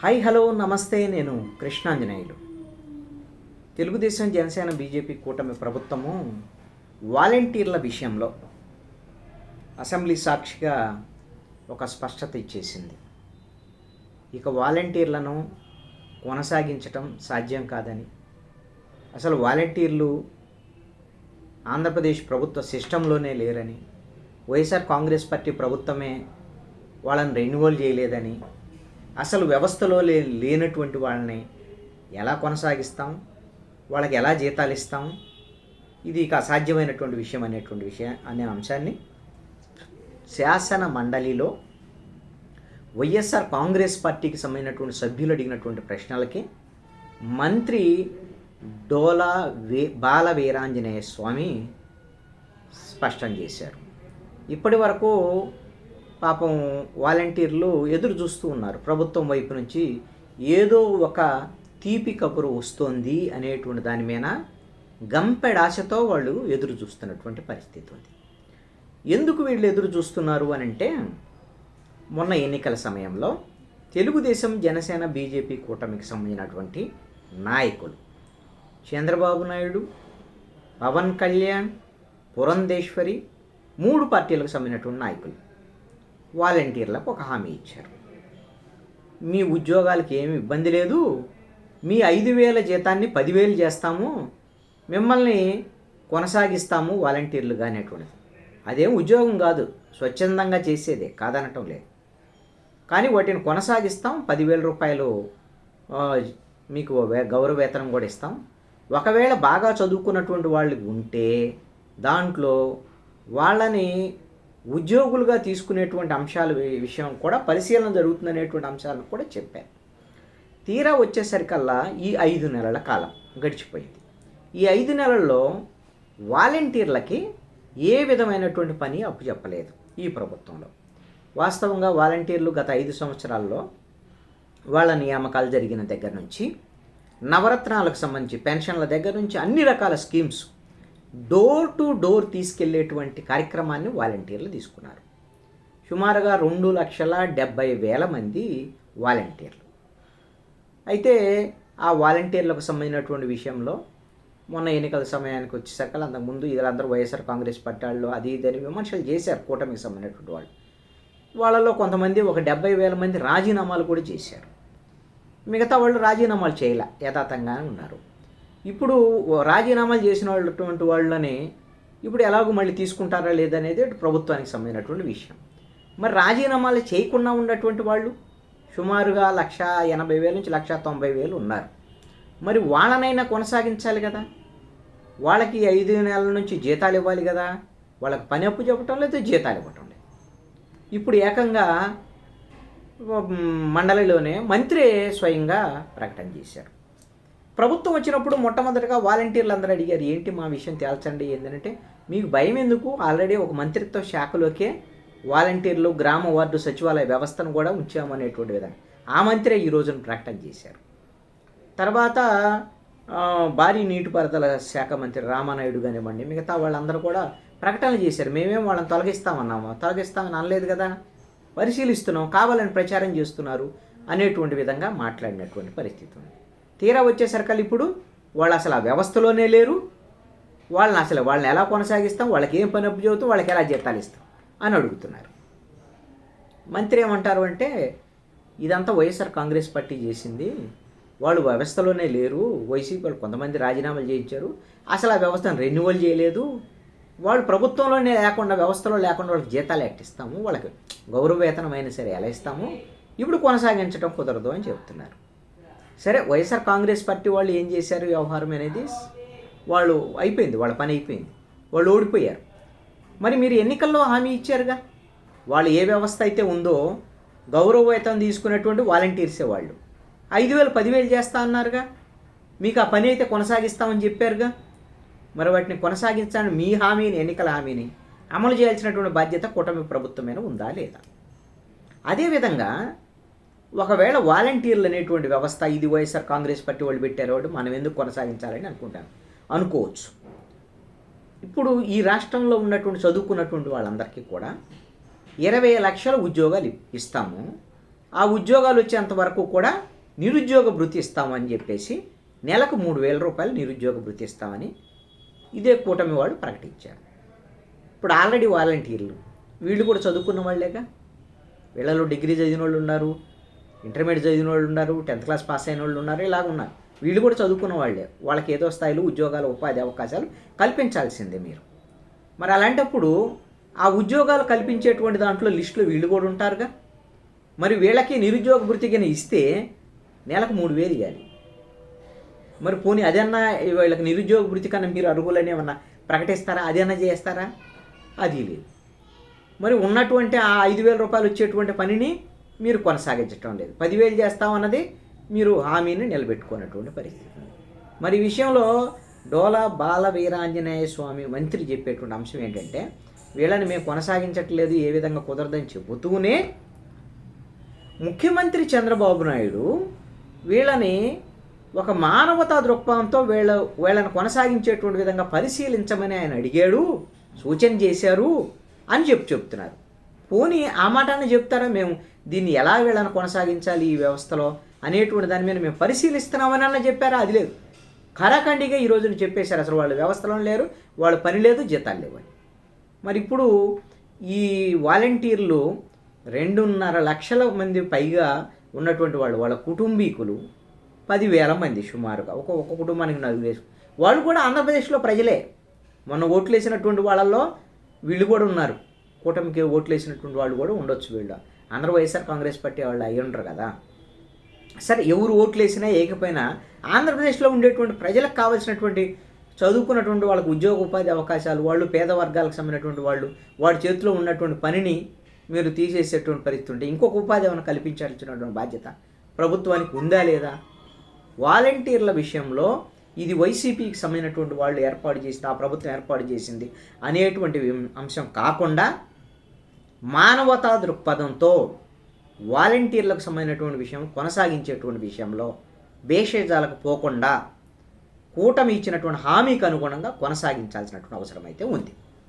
Hi hello నమస్తే నేను Krishnanjaneyulu. Telugu Desam Janasena BJP కూటమి ప్రభుత్వము వాలంటీర్ల విషయంలో అసెంబ్లీ సాక్షిగా ఒక స్పష్టత ఇచ్చేసింది. ఇక వాలంటీర్లను కొనసాగించటం సాధ్యం కాదని. అసలు వాలంటీర్లు ఆంధ్రప్రదేశ్ ప్రభుత్వ సిస్టంలోనే లేరని వైఎస్ఆర్ కాంగ్రెస్ పార్టీ ప్రభుత్వమే వాళ్ళని రెన్యువల్ చేయలేదని అసలు వ్యవస్థలో లే లేనటువంటి వాళ్ళని ఎలా కొనసాగిస్తాం? వాళ్ళకి ఎలా జీతాలు ఇస్తాం? ఇది ఇక అసాధ్యమైనటువంటి విషయం అనేటువంటి విషయం అనే అంశాన్ని శాసన మండలిలో వైఎస్ఆర్ కాంగ్రెస్ పార్టీకి సంబంధించినటువంటి సభ్యులు అడిగినటువంటి ప్రశ్నలకి మంత్రి డోలా వే బాల వీరాంజనేయ స్వామి స్పష్టం చేశారు. ఇప్పటి వరకు పాపం వాలంటీర్లు ఎదురు చూస్తూ ఉన్నారు. ప్రభుత్వం వైపు నుంచి ఏదో ఒక తీపి కబురు వస్తోంది అనేటువంటి దాని మీద గంపెడాశతో వాళ్ళు ఎదురు చూస్తున్నటువంటి పరిస్థితి ఉంది. ఎందుకు వీళ్ళు ఎదురు చూస్తున్నారు అని అంటే మొన్న ఎన్నికల సమయంలో తెలుగుదేశం జనసేన బీజేపీ కూటమికి సంబంధించినటువంటి నాయకులు చంద్రబాబు నాయుడు పవన్ కళ్యాణ్ పురంధేశ్వరి మూడు పార్టీలకు సంబంధించినటువంటి నాయకులు వాలంటీర్లకు ఒక హామీ ఇచ్చారు. మీ ఉద్యోగాలకి ఏమి ఇబ్బంది లేదు. మీ ఐదు వేల జీతాన్ని పదివేలు చేస్తాము. మిమ్మల్ని కొనసాగిస్తాము వాలంటీర్లుగా అనేటువంటిది అదేం ఉద్యోగం కాదు. స్వచ్ఛందంగా చేసేదే కాదనటం లేదు. కానీ వాటిని కొనసాగిస్తాం. పదివేల రూపాయలు మీకు వే- గౌరవ వేతనం కూడా ఇస్తాం. ఒకవేళ బాగా చదువుకున్నటువంటి వాళ్ళు ఉంటే దాంట్లో వాళ్ళని ఉద్యోగులుగా తీసుకునేటువంటి అంశాల విషయం కూడా పరిశీలన జరుగుతుందనేటువంటి అంశాలను కూడా చెప్పారు. తీరా వచ్చేసరికల్లా ఈ ఐదు నెలల కాలం గడిచిపోయింది. ఈ ఐదు నెలల్లో వాలంటీర్లకి ఏ విధమైనటువంటి పని అప్పు చెప్పలేదు ఈ ప్రభుత్వంలో. వాస్తవంగా వాలంటీర్లు గత ఐదు సంవత్సరాల్లో వాళ్ళ నియామకాలు జరిగిన దగ్గర నుంచి నవరత్నాలకు సంబంధించి పెన్షన్ల దగ్గర నుంచి అన్ని రకాల స్కీమ్స్ డోర్ టు డోర్ తీసుకెళ్ళేటువంటి కార్యక్రమాన్ని వాలంటీర్లు తీసుకున్నారు. సుమారుగా రెండు లక్షల డెబ్బై వేల మంది వాలంటీర్లు. అయితే ఆ వాలంటీర్లకు సంబంధించినటువంటి విషయంలో మొన్న ఎన్నికల సమయానికి వచ్చేసరికి అంతకుముందు వీళ్ళందరూ వైఎస్ఆర్ కాంగ్రెస్ పట్టాళ్ళు అది ఇది అని విమర్శలు చేశారు కూటమికి సంబంధించినటువంటి వాళ్ళు. వాళ్ళలో కొంతమంది ఒక డెబ్బై వేల మంది రాజీనామాలు కూడా చేశారు. మిగతా వాళ్ళు రాజీనామాలు చేయలే యథాతంగానే ఉన్నారు. ఇప్పుడు రాజీనామాలు చేసిన వాళ్ళటువంటి వాళ్ళని ఇప్పుడు ఎలాగో మళ్ళీ తీసుకుంటారా లేదనేది ప్రభుత్వానికి సంబంధించినటువంటి విషయం. మరి రాజీనామాలు చేయకుండా ఉన్నటువంటి వాళ్ళు సుమారుగా లక్ష ఎనభై వేల నుంచి లక్ష తొంభై వేలు ఉన్నారు. మరి వాళ్ళనైనా కొనసాగించాలి కదా? వాళ్ళకి ఐదు నెలల నుంచి జీతాలు ఇవ్వాలి కదా? వాళ్ళకి పని అప్పు చెప్పటం లేదు జీతాలు ఇవ్వటం లేదు. ఇప్పుడు ఏకంగా మండలిలోనే మంత్రి స్వయంగా ప్రకటన చేశారు. ప్రభుత్వం వచ్చినప్పుడు మొట్టమొదటిగా వాలంటీర్లు అందరూ అడిగారు ఏంటి మా విషయం తేల్చండి? ఏంటంటే మీకు భయం ఎందుకు? ఆల్రెడీ ఒక మంత్రిత్వ శాఖలోకే వాలంటీర్లు గ్రామ వార్డు సచివాలయ వ్యవస్థను కూడా ఉంచామనేటువంటి విధంగా. ఆ మంత్రి ఈ రోజున ప్రకటన చేశారు. తర్వాత భారీ నీటిపారుదల శాఖ మంత్రి రామానాయుడు కానివ్వండి మిగతా వాళ్ళందరూ కూడా ప్రకటనలు చేశారు. మేమేం వాళ్ళని తొలగిస్తామన్నాము తొలగిస్తామని అనలేదు కదా? పరిశీలిస్తున్నాం కావాలని ప్రచారం చేస్తున్నారు అనేటువంటి విధంగా మాట్లాడినటువంటి పరిస్థితి ఉంది. తీరా వచ్చేసరికి ఇప్పుడు వాళ్ళు అసలు ఆ వ్యవస్థలోనే లేరు. వాళ్ళని అసలు వాళ్ళని ఎలా కొనసాగిస్తాం? వాళ్ళకి ఏం పని అప్పు చెబుతాం? వాళ్ళకి ఎలా జీతాలు ఇస్తాం? అని అడుగుతున్నారు. మంత్రి ఏమంటారు అంటే ఇదంతా వైఎస్ఆర్ కాంగ్రెస్ పార్టీ చేసింది. వాళ్ళు వ్యవస్థలోనే లేరు. వైసీపీ వాళ్ళు కొంతమంది రాజీనామాలు చేయించారు. అసలు ఆ వ్యవస్థను రెన్యువల్ చేయలేదు. వాళ్ళు ప్రభుత్వంలోనే లేకుండా వ్యవస్థలో లేకుండా వాళ్ళకి జీతాలు ఎట్టిస్తాము వాళ్ళకి గౌరవ వేతనం అయినా సరే ఎలా ఇస్తాము? ఇప్పుడు కొనసాగించడం కుదరదు అని చెప్తున్నారు సరే వైఎస్ఆర్ కాంగ్రెస్ పార్టీ వాళ్ళు ఏం చేశారు వ్యవహారం అనేది? వాళ్ళు అయిపోయింది వాళ్ళ పని అయిపోయింది. వాళ్ళు ఓడిపోయారు. మరి మీరు ఎన్నికల్లో హామీ ఇచ్చారుగా? వాళ్ళు ఏ వ్యవస్థ అయితే ఉందో గౌరవ తీసుకునేటువంటి వాలంటీర్సే వాళ్ళు. ఐదు వేలు పదివేలు చేస్తా అన్నారుగా. మీకు ఆ పని అయితే కొనసాగిస్తామని చెప్పారుగా. మరి వాటిని కొనసాగించాలని మీ హామీని ఎన్నికల హామీని అమలు చేయాల్సినటువంటి బాధ్యత కూటమి ప్రభుత్వమైన ఉందా లేదా? అదేవిధంగా ఒకవేళ వాలంటీర్లు అనేటువంటి వ్యవస్థ ఇది వైఎస్ఆర్ కాంగ్రెస్ పార్టీ వాళ్ళు పెట్టారు మనం ఎందుకు కొనసాగించాలని అనుకుంటాను అనుకోవచ్చు. ఇప్పుడు ఈ రాష్ట్రంలో ఉన్నటువంటి చదువుకున్నటువంటి వాళ్ళందరికీ కూడా ఇరవై లక్షల ఉద్యోగాలు ఇస్తాము. ఆ ఉద్యోగాలు వచ్చేంత వరకు కూడా నిరుద్యోగ భృతి ఇస్తామని చెప్పేసి నెలకు మూడు వేల రూపాయలు నిరుద్యోగ భృతి ఇస్తామని ఇదే కూటమి వాళ్ళు ప్రకటించారు. ఇప్పుడు ఆల్రెడీ వాలంటీర్లు. వీళ్ళు కూడా చదువుకున్న వాళ్ళేగా? వీళ్ళలో డిగ్రీ చదివిన వాళ్ళు ఉన్నారు. ఇంటర్మీడియట్ చదివిన వాళ్ళు ఉన్నారు టెన్త్ క్లాస్ పాస్ అయిన వాళ్ళు ఉన్నారు ఇలాగ ఉన్నారు. వీళ్ళు కూడా చదువుకున్న వాళ్ళే. వాళ్ళకి ఏదో స్థాయిలో ఉద్యోగాలు ఉపాధి అవకాశాలు కల్పించాల్సిందే మీరు. మరి అలాంటప్పుడు ఆ ఉద్యోగాలు కల్పించేటువంటి దాంట్లో లిస్టులో వీళ్ళు కూడా ఉంటారుగా? మరి వీళ్ళకి నిరుద్యోగ భృతి ఇస్తే నెలకు మూడు వేలు ఇవ్వాలి మరి పోనీ అదన్నా వీళ్ళకి నిరుద్యోగ భృతి కన్నా మీరు అర్హులని ఏమన్నా ప్రకటిస్తారా? అదన్నా చేస్తారా? అది లేదు. మరి ఉన్నటువంటి ఆ ఐదు వేల రూపాయలు వచ్చేటువంటి పనిని మీరు కొనసాగించటం లేదు. పదివేలు చేస్తామన్నది మీరు హామీని నిలబెట్టుకున్నటువంటి పరిస్థితి. మరి విషయంలో డోలా బాల వీరాంజనేయ స్వామి మంత్రి చెప్పేటువంటి అంశం ఏంటంటే వీళ్ళని మేము కొనసాగించట్లేదు ఏ విధంగా కుదరదని చెబుతూనే ముఖ్యమంత్రి చంద్రబాబు నాయుడు వీళ్ళని ఒక మానవతా దృక్పథంతో వీళ్ళ వీళ్ళని కొనసాగించేటువంటి విధంగా పరిశీలించమని ఆయన అడిగాడు సూచన చేశారు అని చెప్పి చెప్తున్నారు. పోనీ ఆ మాటనే చెప్తారా? మేము దీన్ని ఎలా వీళ్ళని కొనసాగించాలి ఈ వ్యవస్థలో అనేటువంటి దాని మీద మేము పరిశీలిస్తున్నామని అన్న చెప్పారా? అది లేదు. కరాఖండిగా ఈ రోజున చెప్పేశారు. అసలు వాళ్ళు వ్యవస్థలో లేరు వాళ్ళు పని లేదు జీతాలు లేవు అని. మరి ఇప్పుడు ఈ వాలంటీర్లు రెండున్నర లక్షల మంది పైగా ఉన్నటువంటి వాళ్ళు వాళ్ళ కుటుంబీకులు పదివేల మంది సుమారుగా ఒక ఒక కుటుంబానికి నలుగురు వేసు. వాళ్ళు కూడా ఆంధ్రప్రదేశ్లో ప్రజలే. మొన్న ఓట్లు వేసినటువంటి వాళ్ళల్లో వీళ్ళు కూడా ఉన్నారు. కూటమికి ఓట్లు వేసినటువంటి వాళ్ళు కూడా ఉండొచ్చు వీళ్ళు. అందరూ వైఎస్ఆర్ కాంగ్రెస్ పార్టీ వాళ్ళు అయ్యి ఉండరు కదా. సరే ఎవరు ఓట్లు వేసినా ఏకపోయినా ఆంధ్రప్రదేశ్లో ఉండేటువంటి ప్రజలకు కావాల్సినటువంటి చదువుకున్నటువంటి వాళ్ళకు ఉద్యోగ ఉపాధి అవకాశాలు వాళ్ళు పేద వర్గాలకు సంబంధించినటువంటి వాళ్ళు వాడి చేతిలో ఉన్నటువంటి పనిని మీరు తీసేసేటువంటి పరిస్థితి ఉంటే ఇంకొక ఉపాధి ఏమైనా కల్పించాల్సినటువంటి బాధ్యత ప్రభుత్వానికి ఉందా లేదా? వాలంటీర్ల విషయంలో ఇది వైసీపీకి సంబంధించినటువంటి వాళ్ళు ఏర్పాటు చేసింది ఆ ప్రభుత్వం ఏర్పాటు చేసింది అనేటువంటి అంశం కాకుండా మానవతా దృక్పథంతో వాలంటీర్లకు సంబంధించినటువంటి విషయం కొనసాగించేటువంటి విషయంలో భేషజాలకు పోకుండా కూటమి ఇచ్చినటువంటి హామీకి అనుగుణంగా కొనసాగించాల్సినటువంటి అవసరం అయితే ఉంది.